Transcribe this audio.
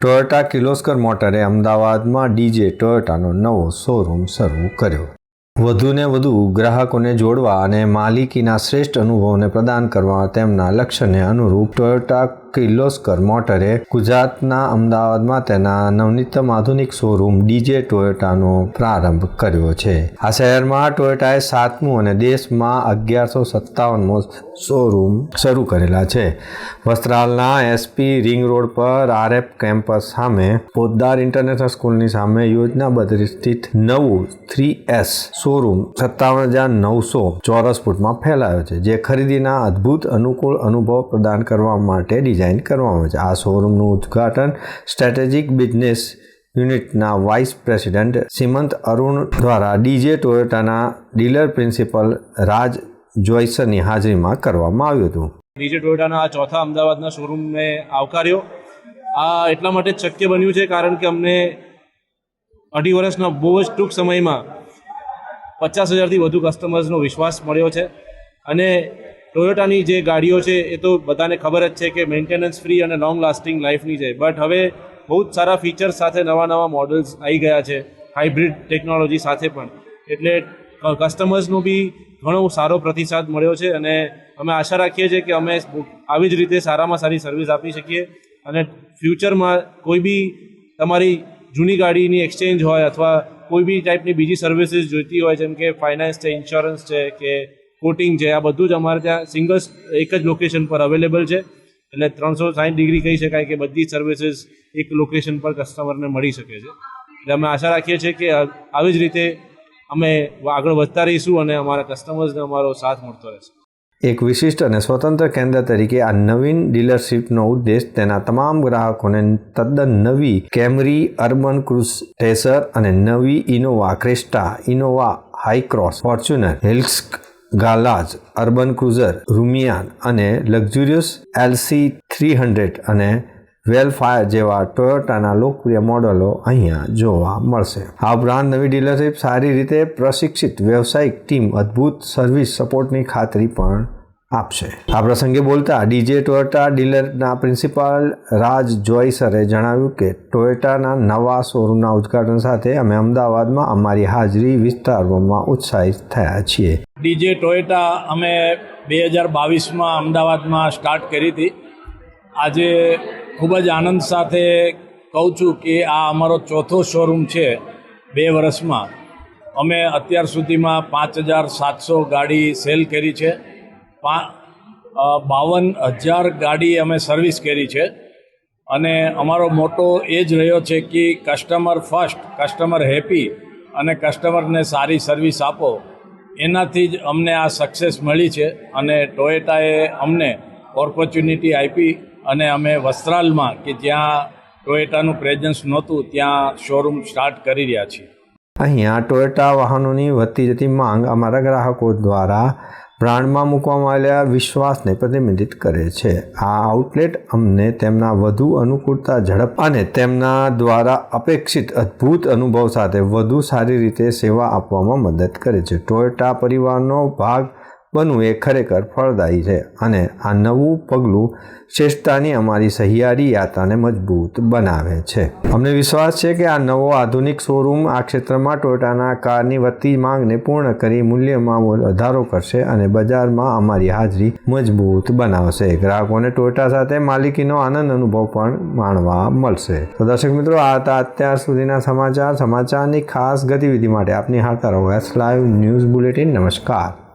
Toyota Kirloskar મોટરે અમદાવાદમાં DJ ટોયોટાનો નવો showroom શરૂ કર્યો. વધુને વધુ ગ્રાહકોને જોડવા અને માલિકીના શ્રેષ્ઠ અનુભવોને પ્રદાન કરવા તેમના લક્ષ્યને અનુરૂપ ટોયોટા કિર્લોસ્કર મોટરે ગુજરાતના અમદાવાદમાં તેના નવનીતમ આધુનિક શોરૂમ ડીજે ટોયોટાનો પ્રારંભ કર્યો છે. આ શહેરમાં ટોયોટાએ સાતમું અને દેશમાં અગિયારસો સત્તાવનમો શોરૂમ શરૂ કરેલા છે. વસ્ત્રાલના એસપી રિંગ રોડ પર આરએફ કેમ્પસ સામે પોદ્દાર ઇન્ટરનેશનલ સ્કૂલની સામે યોજનાબદ્ધ સ્થિત નવું થ્રી એસ શોરૂમ સત્તાવન હજાર નવસો ચોરસ ફૂટમાં ફેલાયો છે, જે ખરીદીના અદ્ભુત અનુકૂળ અનુભવ પ્રદાન કરવા માટે ડિઝાઇન કરવામાં આવે છે આ શોરૂમનું ઉદ્ઘાટન સ્ટ્રેટેજિક બિઝનેસ યુનિટના વાઇસ પ્રેસિડેન્ટ સીમંત અરુણ દ્વારા ડીજે ટોયોટાના ડીલર પ્રિન્સિપલ રાજ જોઈસરની હાજરીમાં કરવામાં આવ્યું હતું. ડીજે ટોયોટાના આ ચોથા અમદાવાદના શોરૂમને આવકાર્યો. આ એટલા માટે શક્ય બન્યું છે કારણ કે અમને અઢી વર્ષના બહુ જ ટૂંક સમયમાં પચાસ હજારથી વધુ કસ્ટમર્સનો વિશ્વાસ મળ્યો છે. અને ટોયોટાની જે ગાડીઓ છે, એ તો બધાને ખબર જ છે કે મેન્ટેનન્સ ફ્રી અને લોંગ લાસ્ટિંગ લાઈફની છે. બટ હવે બહુ જ સારા ફીચર્સ સાથે નવા નવા મોડલ્સ આવી ગયા છે હાઇબ્રિડ ટેકનોલોજી સાથે પણ. એટલે કસ્ટમર્સનો બી ઘણો સારો પ્રતિસાદ મળ્યો છે અને અમે આશા રાખીએ છીએ કે અમે આવી જ રીતે સારામાં સારી સર્વિસ આપી શકીએ. અને ફ્યુચરમાં કોઈ બી તમારી જૂની ગાડીની એક્સચેન્જ હોય અથવા કોઈ બી ટાઈપની બીજી સર્વિસીસ જોઈતી હોય, જેમ કે ફાઇનાન્સ છે ઇન્સ્યોરન્સ છે, કે કોટિંગ છે. આ બધું જ અમારે ત્યાં સિંગલ એક જ લોકેશન પર અવેલેબલ છે. એટલે ત્રણસો સાઠ ડિગ્રી કહી શકાય કે બધી સર્વિસીસ એક લોકેશન પર કસ્ટમરને મળી શકે છે. એટલે અમે આશા રાખીએ છીએ કે આવી જ રીતે અમે આગળ વધતા રહીશું અને અમારા કસ્ટમર્સને અમારો સાથ મળતો રહેશે. એક વિશિષ્ટ અને સ્વતંત્ર કેન્દ્ર તરીકે આ નવીન ડીલરશીપનો ઉદ્દેશ તેના તમામ ગ્રાહકોને તદ્દન નવી કેમરી, અર્બન ક્રુઝ ટેસર અને નવી Innova, Crysta, Innova, Hycross, Fortuner Hilux Glanza Urban Cruiser, Rumion અને લક્ઝુરિયસ એલસી થ્રી હંડ્રેડ અને વેલફાયર જેવા ટોયોટાના લોકપ્રિય મોડલો અહીંયા જોવા મળશે. આ ઉપરાંત નવી ડીલરશીપ સારી રીતે પ્રશિક્ષિત વ્યવસાયિક ટીમ, અદ્ભુત સર્વિસ સપોર્ટની ખાતરી પણ આપશે. આ પ્રસંગે બોલતા ડીજે ટોયોટા ડીલરના પ્રિન્સિપાલ રાજ જોઈસરે જણાવ્યું કે ટોયોટાના નવા શોરૂમના ઉદ્ઘાટન સાથે અમે અમદાવાદમાં અમારી હાજરી વિસ્તારોમાં ઉત્સાહિત થયા છીએ. ડીજે ટોયોટા અમે બે હજાર બાવીસમાં અમદાવાદમાં સ્ટાર્ટ કરી હતી. આજે ખૂબ જ આનંદ સાથે કહું છું કે આ અમારો ચોથો શોરૂમ છે બે વર્ષમાં. અમે અત્યાર સુધીમાં પાંચ હજાર સાતસો ગાડી સેલ કરી છે. બાવન હજાર ગાડી અમે સર્વિસ કરી છે. અને અમારો મોટો એ જ રહ્યો છે કે કસ્ટમર ફર્સ્ટ કસ્ટમર હેપી અને કસ્ટમરને સારી સર્વિસ આપો. એનાથી જ અમને આ સક્સેસ મળી છે અને ટોયેટાએ અમને ઓપોર્ચ્યુનિટી આપી અને અમે વસ્ત્રાલમાં કે જ્યાં ટોયેટાનું પ્રેઝન્સ નહોતું, ત્યાં શોરૂમ સ્ટાર્ટ કરી રહ્યા છીએ. અહીંયા ટોયોટા વાહનોની વધતી જતી માંગ અમારા ગ્રાહકો દ્વારા બ્રાન્ડમાં મૂકવામાં આવેલા વિશ્વાસને પ્રતિબિંબિત કરે છે. આ આઉટલેટ અમને તેમના વધુ અનુકૂળતા ઝડપ અને તેમના દ્વારા અપેક્ષિત અદ્ભુત અનુભવ સાથે વધુ સારી રીતે સેવા આપવામાં મદદ કરે છે. ટોયોટા પરિવારનો ભાગ બનવું એ ખરેખર ફળદાયી છે અને આ નવું પગલું શ્રેષ્ઠતાની અમારી સહિયારી યાત્રાને મજબૂત બનાવે છે. અમને વિશ્વાસ છે કે આ નવો આધુનિક શોરૂમ આ ક્ષેત્રમાં ટોયોટાના કારની વધતી માંગને પૂર્ણ કરી મૂલ્યમાં વધારો કરશે અને બજારમાં અમારી હાજરી મજબૂત બનાવશે. ગ્રાહકોને ટોયોટા સાથે માલિકીનો આનંદ અનુભવ પણ માણવા મળશે. તો દર્શક મિત્રો, આ હતા અત્યાર સુધીના સમાચાર. સમાચારની ખાસ ગતિવિધિ માટે આપની હારતા રહો એસ લાઈવ ન્યૂઝ બુલેટિન નમસ્કાર.